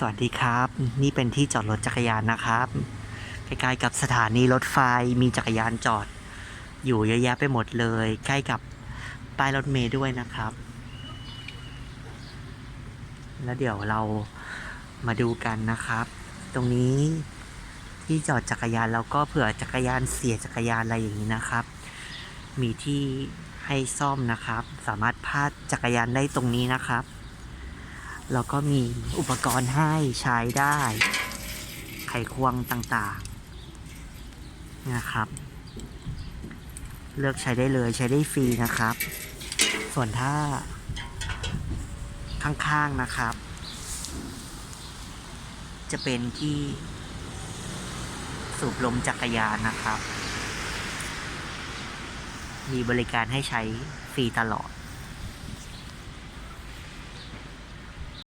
สวัสดีครับ นี่เป็นที่จอดรถจักรยานนะครับใกล้ๆกับสถานีรถไฟมีจักรยานจอด อยู่เยอะแยะไปหมดเลย ใกล้กับป้ายรถเมล์ด้วยนะครับ แล้วเดี๋ยวเรามาดูกันนะครับ ตรงนี้ที่จอดจักรยานแล้วก็เผื่อจักรยานเสียจักรยานอะไรอย่างนี้นะครับ มีที่ให้ซ่อมนะครับ สามารถพาดจักรยานได้ตรงนี้นะครับ แล้วก็มีอุปกรณ์ให้ใช้ได้ ไขควงต่างๆนะครับ เลือกใช้ได้เลยใช้ได้ฟรีนะครับ ส่วนถ้าข้างๆนะครับ จะเป็นที่สูบลมจักรยานนะครับ มีบริการให้ใช้ฟรีตลอด